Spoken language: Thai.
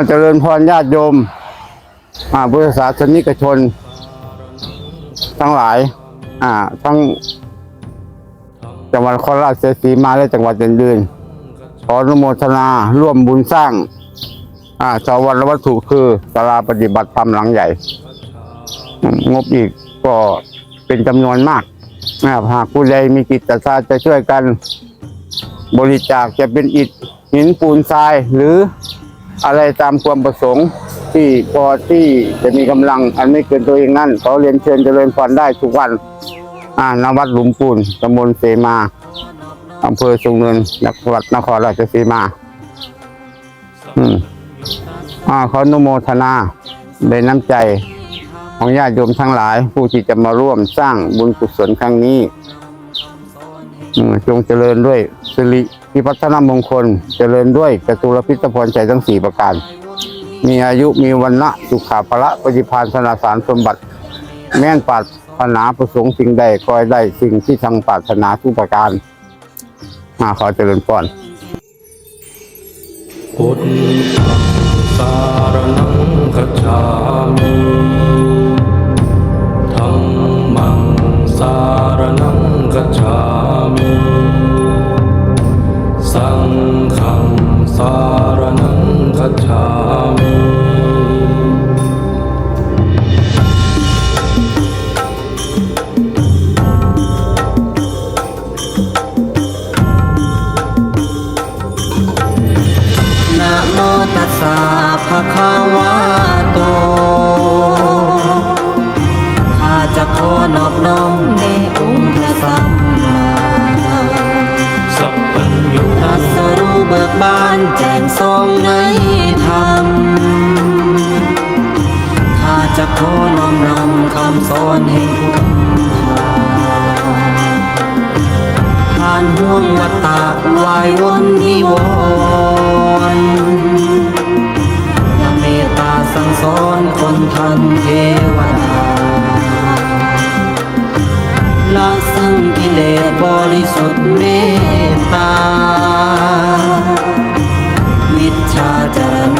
อาเจริญพรญาติโยมอาพุทธศาสนิกชน ทั้งหลาย อ่า ทั้ง จังหวัดนครราชสีมาและจังหวัดอื่นๆขออนุโมทนาร่วมบุญสร้าง อ่าชาววันวัตถุคือศาลาปฏิบัติธรรมหลังใหญ่ งบอีกก็เป็นจำนวนมากหากผู้ใดมีจิตศรัทธาจะช่วยกันบริจาคจะเป็นอิฐหินปูนทรายหรือ อะไรตามความประสงค์ ที่พอที่จะมีกำลังอันไม่เกินตัวเองนั่นเขอเรียนเชิญเจริญพรได้ทุกวันอ่านวัดหลุมปูนตำบลเสมาอำเภอสุงเนินจังหวัดนครราชสีมา อืมอ่าเขออนุโมทนาเป็นน้ำใจของญาติโยมทั้งหลาย ผู้ที่จะมาร่วมสร้างบุญกุศลครั้งนี้อืมจงเจริญด้วยสิริ พิพัฒนมงคล เจริญด้วยจตุรพิธพรใจทั้งสี่ประการ มีอายุมีวันละสุขาภละปฏิพานธนาสารสมบัติ แม่นปรารถนาประสงค์สิ่งใดคอยได้สิ่งที่ทางปรารถนาทุกประการมาขอเจริญพรพุทธสารนังคัจามิ สารนังคัจฉามินะโมตัสสะภะคะวะโตข้าจะขอนอบน้อานแจ้งทรงในธรรมข้าจะขอน้อมนำคำสอนแห่งพุทธผ่านห่วงวัฏฏะวายวนนิวรณ์ยังเมตตาสั่งสอนคนทันเทวดาละซึ่งกิเลสบริสุทธิ์เม วิ